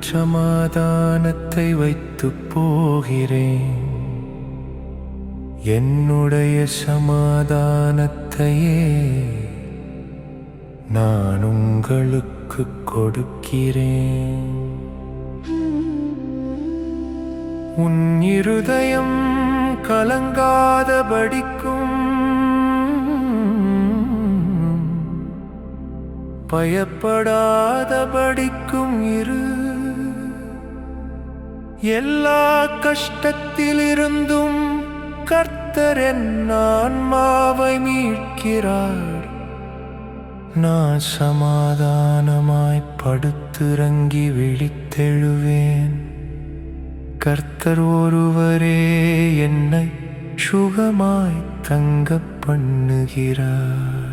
சமாதானத்தை வைத்து போகிறேன். என்னுடைய சமாதானத்தையே நான் உங்களுக்கு கொடுக்கிறேன். உன் இருதயம் கலங்காதபடிக்கும் பயப்படாத படிக்கும் இரு. எல்லா கஷ்டத்திலிருந்தும் கர்த்தர் என் ஆன்மாவை மீட்கிறார். நான் சமாதானமாய் படுத்திறங்கி விழித்தெழுவேன். கர்த்தர் ஒருவரே என்னை சுகமாய் தங்க பண்ணுகிறார்.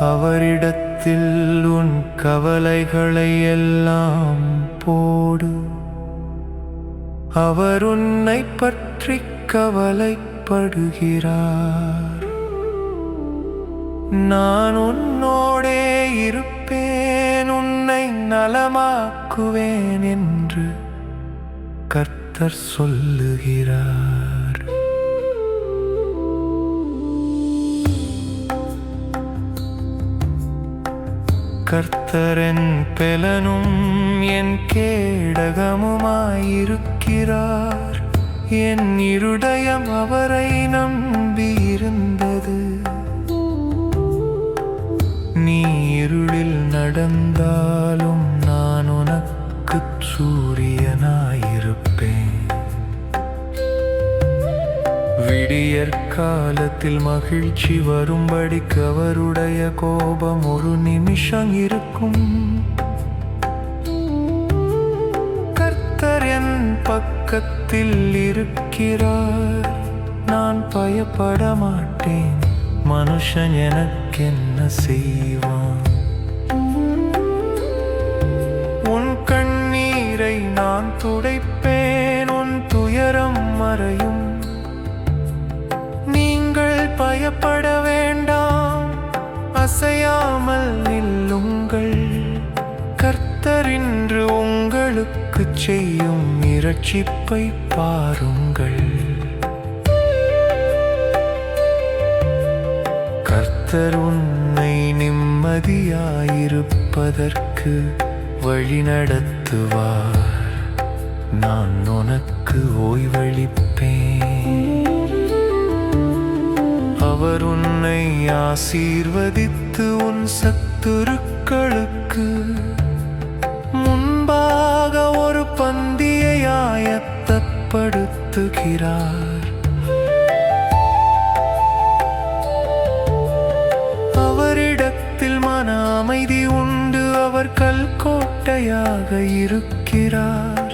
அவரிடத்தில் உன் கவலைகளை எல்லாம் போடு. அவர் உன்னை பற்றி கவலைப்படுகிறார். நான் உன்னோடே இருப்பேன் உன்னை நலமாக்குவேன் என்று கர்த்தர் சொல்லுகிறார். கர்த்தரன் பெலனும் என் கேடகமுமாயிருக்கிறார். என் இருடயம் அவரை நம்பியிருந்தது விடியற் காலத்தில் மகிழ்ச்சி வரும்படிக்கு அவருடைய கோபம் ஒரு நிமிஷம் இருக்கும். கர்த்தர் என் பக்கத்தில் இருக்கிறார். நான் பயப்பட மாட்டேன். மனுஷன் எனக்கென்ன செய்வான்? உன் கண்ணீரை நான் துடைப்பேன். உங்களுக்கு செய்யும் இரட்சிப்பை பாருங்கள். கர்த்தர் உன்னை நிம்மதியாயிருப்பதற்கு வழி நடத்துவார். நான் உனக்கு ஓய்வளிப்பேன். அவர் உன்னை ஆசீர்வதித்து உன் சத்துருக்களுக்கு ஆயத்தப்படுத்துகிறார் அவரிடத்தில் மன அமைதி உண்டு. அவர் கல்கோட்டையாக இருக்கிறார்.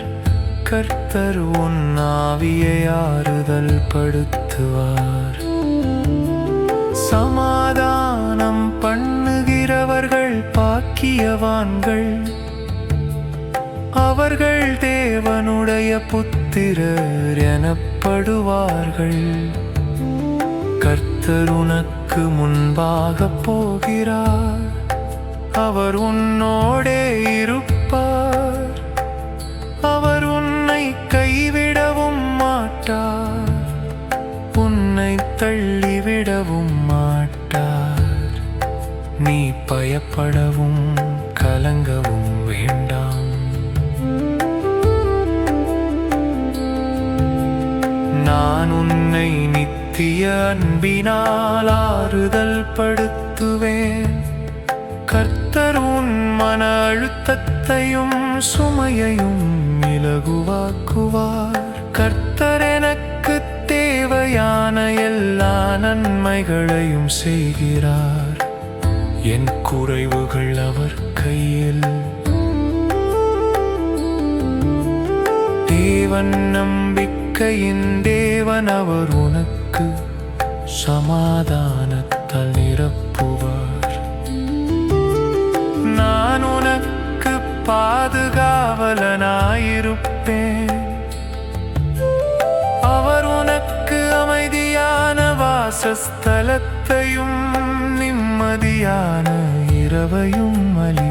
கர்த்தர் உன் ஆறுதல் படுத்துவார். சமாதானம் பண்ணுகிறவர்கள் பாக்கியவான்கள். அவர்கள் தேவனுடைய புத்திரர் எனப்படுவார்கள். கர்த்தர் உனக்கு முன்பாக போகிறார். அவர் உன்னோடே இருப்பார். அவர் உன்னை கைவிடவும் மாட்டார். உன்னை தள்ளிவிடவும் மாட்டார். நீ பயப்படவும் கலங்கவும் வேண்டாம். நான் உன்னை நித்திய அன்பினால் ஆறுதல் படுத்துவேன். கர்த்தர் உன் மன அழுத்தத்தையும் சுமையையும் இலகுவாக்குவார். கர்த்தர் எனக்கு தேவையான எல்லா நன்மைகளையும் செய்கிறார். என் குறைவுகள் அவர் கையில். தேவன் நம்பிக்கையின் தேவன் அவர் உனக்கு சமாதானத்தால் நிரப்புவார். நான் உனக்கு பாதுகாவலனாயிருப்பேன். அவர் உனக்கு அமைதியான வாசஸ்தலத்தையும் நிம்மதியான இரவையும் அளிப்பார்.